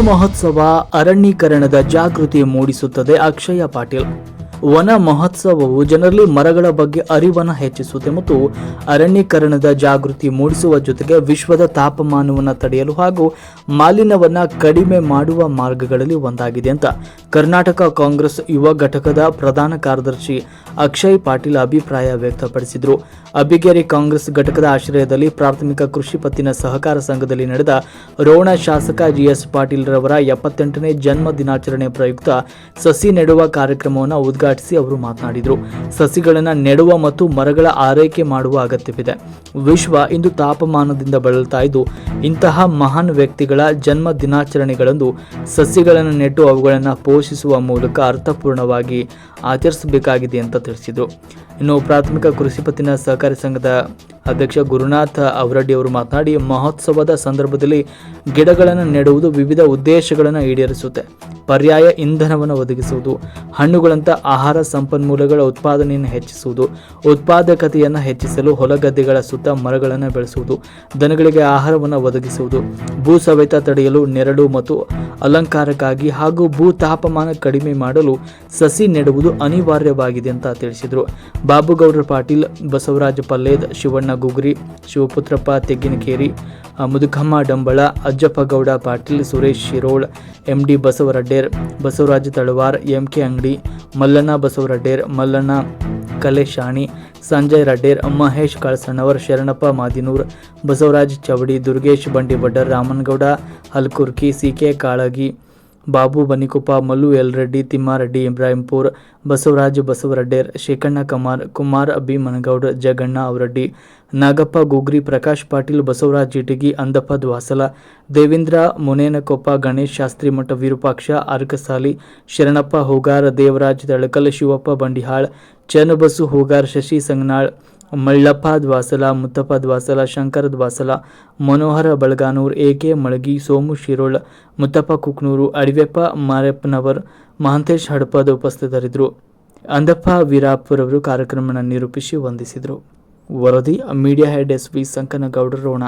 ಮಹೋತ್ಸವ ಅರಣ್ಯೀಕರಣದ ಜಾಗೃತಿ ಮೂಡಿಸುತ್ತದೆ ಅಕ್ಷಯ ಪಾಟೀಲ್. ವನ ಮಹೋತ್ಸವವು ಜನರಲ್ಲಿ ಮರಗಳ ಬಗ್ಗೆ ಅರಿವನ್ನು ಹೆಚ್ಚಿಸುತ್ತೆ ಮತ್ತು ಅರಣ್ಯೀಕರಣದ ಜಾಗೃತಿ ಮೂಡಿಸುವ ಜೊತೆಗೆ ವಿಶ್ವದ ತಾಪಮಾನವನ್ನು ತಡೆಯಲು ಹಾಗೂ ಮಾಲಿನ್ಯವನ್ನು ಕಡಿಮೆ ಮಾಡುವ ಮಾರ್ಗಗಳಲ್ಲಿ ಒಂದಾಗಿದೆ ಅಂತ ಕರ್ನಾಟಕ ಕಾಂಗ್ರೆಸ್ ಯುವ ಘಟಕದ ಪ್ರಧಾನ ಕಾರ್ಯದರ್ಶಿ ಅಕ್ಷಯ್ ಪಾಟೀಲ್ ಅಭಿಪ್ರಾಯ ವ್ಯಕ್ತಪಡಿಸಿದರು. ಅಬ್ಬಿಗೇರಿ ಕಾಂಗ್ರೆಸ್ ಘಟಕದ ಆಶ್ರಯದಲ್ಲಿ ಪ್ರಾಥಮಿಕ ಕೃಷಿ ಪತ್ತಿನ ಸಹಕಾರ ಸಂಘದಲ್ಲಿ ನಡೆದ ರೋಣ ಶಾಸಕ ಜಿಎಸ್ ಪಾಟೀಲ್ ರವರ ಎಪ್ಪತ್ತೆಂಟನೇ ಜನ್ಮ ದಿನಾಚರಣೆ ಪ್ರಯುಕ್ತ ಸಸಿ ನೆಡುವ ಕಾರ್ಯಕ್ರಮವನ್ನು ಅವರು ಮಾತನಾಡಿದರು. ಸಸಿಗಳನ್ನು ನೆಡುವ ಮತ್ತು ಮರಗಳ ಆರೈಕೆ ಮಾಡುವ ಅಗತ್ಯವಿದೆ. ವಿಶ್ವ ಇಂದು ತಾಪಮಾನದಿಂದ ಬಳಲ್ತಾ ಇದ್ದು, ಇಂತಹ ಮಹಾನ್ ವ್ಯಕ್ತಿಗಳ ಜನ್ಮ ದಿನಾಚರಣೆಗಳಂದು ಸಸಿಗಳನ್ನು ನೆಟ್ಟು ಅವುಗಳನ್ನು ಪೋಷಿಸುವ ಮೂಲಕ ಅರ್ಥಪೂರ್ಣವಾಗಿ ಆಚರಿಸಬೇಕಾಗಿದೆ ಅಂತ ತಿಳಿಸಿದರು. ಇನ್ನು ಪ್ರಾಥಮಿಕ ಕೃಷಿ ಪತ್ತಿನ ಸಹಕಾರಿ ಸಂಘದ ಅಧ್ಯಕ್ಷ ಗುರುನಾಥ ಅವರಡ್ಡಿ ಅವರು ಮಾತನಾಡಿ, ಮಹೋತ್ಸವದ ಸಂದರ್ಭದಲ್ಲಿ ಗಿಡಗಳನ್ನು ನೆಡುವುದು ವಿವಿಧ ಉದ್ದೇಶಗಳನ್ನು ಈಡೇರಿಸುತ್ತೆ. ಪರ್ಯಾಯ ಇಂಧನವನ್ನು ಒದಗಿಸುವುದು, ಹಣ್ಣುಗಳಂಥ ಆಹಾರ ಸಂಪನ್ಮೂಲಗಳ ಉತ್ಪಾದನೆಯನ್ನು ಹೆಚ್ಚಿಸುವುದು, ಉತ್ಪಾದಕತೆಯನ್ನು ಹೆಚ್ಚಿಸಲು ಹೊಲಗದ್ದೆಗಳ ಸುತ್ತ ಮರಗಳನ್ನು ಬೆಳೆಸುವುದು, ದನಗಳಿಗೆ ಆಹಾರವನ್ನು ಒದಗಿಸುವುದು, ಭೂ ಸವೆತ ತಡೆಯಲು ನೆರಳು ಮತ್ತು ಅಲಂಕಾರಕ್ಕಾಗಿ ಹಾಗೂ ಭೂ ತಾಪಮಾನ ಕಡಿಮೆ ಮಾಡಲು ಸಸಿ ನೆಡುವುದು ಅನಿವಾರ್ಯವಾಗಿದೆ ಅಂತ ತಿಳಿಸಿದರು. Babugoudra Patil, Basavaraj Palled, Shivanna Gugri, Shivaputrappa Tegginakeri Mudukamma Dambal Ajjappa Gowda Patil, Suresh Shirol, M D Basavaradder, Basavaraj Talawar, M K Angadi, Mallanna Basavaradder, Mallanna Kaleshani Sanjay Radder, Mahesh Kalasannavar, Sharanappa Madinur, Basavaraj Chavadi Durgesh Bandibaddar Ramanagouda, Halkurki, C K Kalagi. Babu Banikoppa, Mallu Elreddy Thimmareddy Ibrahimpur, Basavaraj Basavaradder, Shekhanna Kamar, Kumar Abbi Managoud Jaganna Avaraddi, Nagappa Gugri, Prakash Patil, Basavaraj Jitagi, Andappa Dwasala, Devendra Munenakoppa, Ganesh Shastri Math Virupaksha, Arkasali, Sharanappa Hogar, Devaraj Talakal Shivappa Bandihal Channabasu Hogar, Shashi Sanganal Mallappa Dwasala Muttappa Dwasala Shankara Dwasala Manohara Balaganur AK Malagi, Somu Shirol, Muttappa Kuknur, Adiveppa Marappanavar, Mahantesh Hadapada ಉಪಸ್ಥಿತರಿದ್ದರು. ಅಂದಪ್ಪ ವೀರಾಪುರವರು ಕಾರ್ಯಕ್ರಮ ಕಾರ್ಯಕ್ರಮವನ್ನು ನಿರೂಪಿಸಿ ವಂದಿಸಿದರು. ವರದಿ, media head S V ಸಂಕನಗೌಡರೋಣ